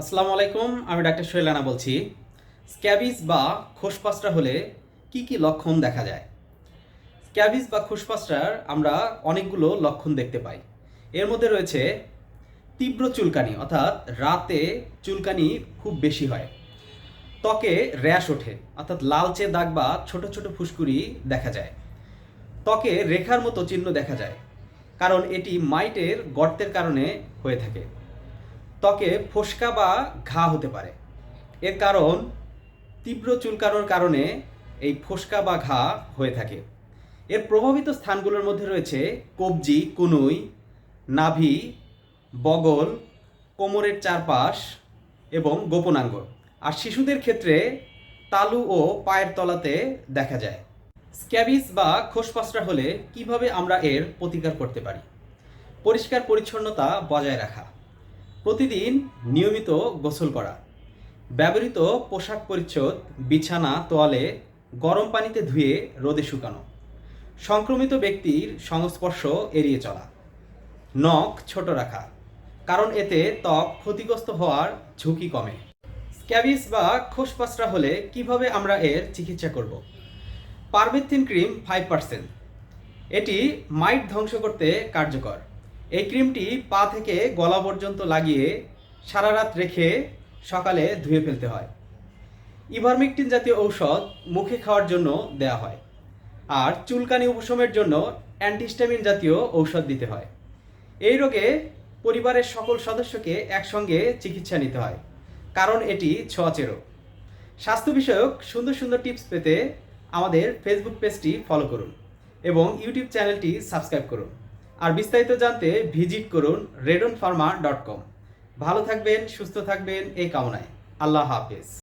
আসসালামু আলাইকুম, আমি ডাক্তার শৈলানা বলছি। স্ক্যাবিস বা খোসপাসটা হলে কি কি লক্ষণ দেখা যায়? স্ক্যাবিস বা খোসপাসটার আমরা অনেকগুলো লক্ষণ দেখতে পাই। এর মধ্যে রয়েছে তীব্র চুলকানি, অর্থাৎ রাতে চুলকানি খুব বেশি হয়। ত্বকে র্যাশ ওঠে, অর্থাৎ লালচে দাগ বা ছোট ছোট ফুসকুড়ি দেখা যায়। ত্বকে রেখার মতো চিহ্ন দেখা যায়, কারণ এটি মাইটের গর্তের কারণে হয়ে থাকে। ত্বকে ফোসকা বা ঘা হতে পারে। এর কারণ তীব্র চুলকানোর কারণে এই ফোসকা বা ঘা হয়ে থাকে। এর প্রভাবিত স্থানগুলোর মধ্যে রয়েছে কবজি, কুনুই, নাভি, বগল, কোমরের চারপাশ এবং গোপনাঙ্গ। আর শিশুদের ক্ষেত্রে তালু ও পায়ের তলাতে দেখা যায়। স্ক্যাবিস বা খোসপাসরা হলে কীভাবে আমরা এর প্রতিকার করতে পারি? পরিষ্কার পরিচ্ছন্নতা বজায় রাখা। প্রতিদিন নিয়মিত গোসল করা। ব্যবহৃত পোশাক পরিচ্ছদ, বিছানা, তোয়ালে, গরম পানিতে ধুয়ে রোদে শুকানো। সংক্রমিত ব্যক্তির সংস্পর্শ এড়িয়ে চলা। নখ ছোট রাখা, কারণ এতে ত্বক ক্ষতিগ্রস্ত হওয়ার ঝুঁকি কমে। স্ক্যাবিস বা খোসপাসরা হলে কীভাবে আমরা এর চিকিৎসা করব? পারমেথিন ক্রিম ফাইভ পার্সেন্ট এটি মাইট ধ্বংস করতে কার্যকর। এই ক্রিমটি পা থেকে গলা পর্যন্ত লাগিয়ে সারা রাত রেখে সকালে ধুয়ে ফেলতে হয়। ইভারমেকটিন জাতীয় ঔষধ মুখে খাওয়ার জন্য দেয়া হয় আর চুলকানি উপশমের জন্য অ্যান্টিস্টামিন জাতীয় ঔষধ দিতে হয়। এই রোগে পরিবারের সকল সদস্যকে একসঙ্গে চিকিৎসা নিতে হয়, কারণ এটি ছোঁয়াচে রোগ। স্বাস্থ্য বিষয়ক সুন্দর সুন্দর টিপস পেতে আমাদের ফেসবুক পেজটি ফলো করুন এবং ইউটিউব চ্যানেলটি সাবস্ক্রাইব করুন। আর বিস্তারিত জানতে ভিজিট করুন রেডন ফার্মা ডট কম ভালো থাকবেন, সুস্থ থাকবেন, এই কামনায়। আল্লাহ হাফেজ।